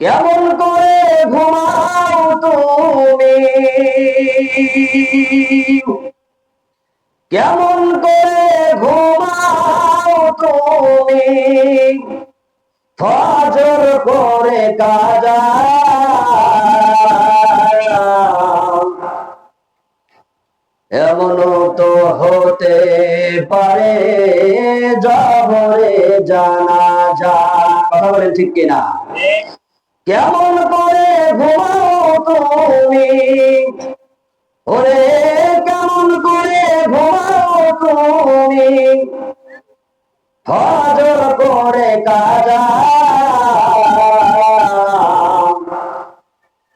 কেমন করে ঘুমাও তুমি? কেমন করে ঘুমাও তুমি? ফজর করে কাজা এমনও তো হতে পারে জবরে জানা যা কথা বলেন ঠিক কিনা? কেমন করে ঘুমাও তুমি? ওরে, কেমন করে ঘুমাও তুমি? হজর করে কাজা।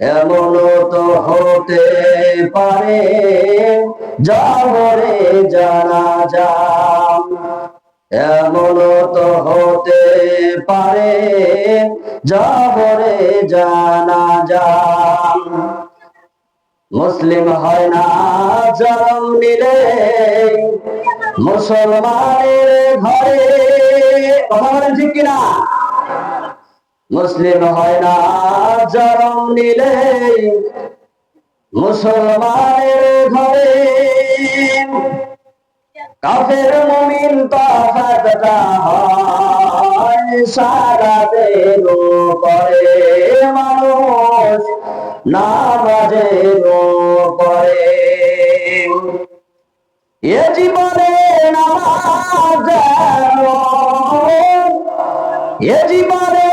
এমন তো হতে পারে জবরে জানা যা এমন তো হতে পারে জবরে জানা যা মুসলিম হয় না জন্ম নিলে, মুসলমানের ঘরে। কিনা? মুসলিম হয় না জন্ম নিলে, মুসলমানের ঘরে। কাফের মুমিন তফাতটা হয় সারা দেব করে মানুষ নামাজের করে। এ জীবনে নামাজ এ জীবনে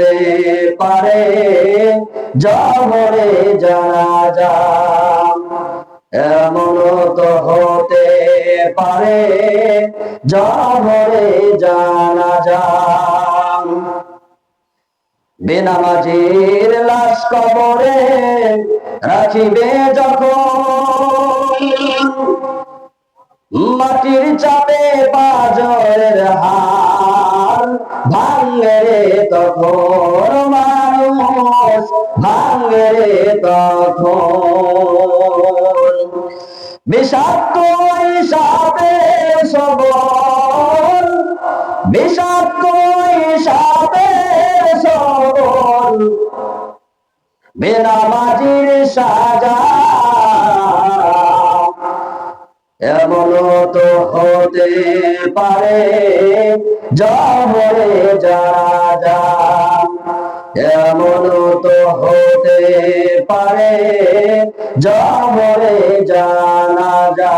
হতে পারে। জবরে জানা যা এমন তো হতে পারে। জবরে জানা যা বেনামাজির লাশ কবরে রাখিবে যখন। মাটির চাপে বাজরের হার ভাঙ্গে রে তখন মানুষ ভাঙ্গে রে তখন। বিষাক্ত সাপে সবল, বিষাক্ত সাপে সবল। বেনামাজির সাজা এমন তো হতে পারে। জবরে যারা যা এমন তো হতে পারে। জবরে জানা যা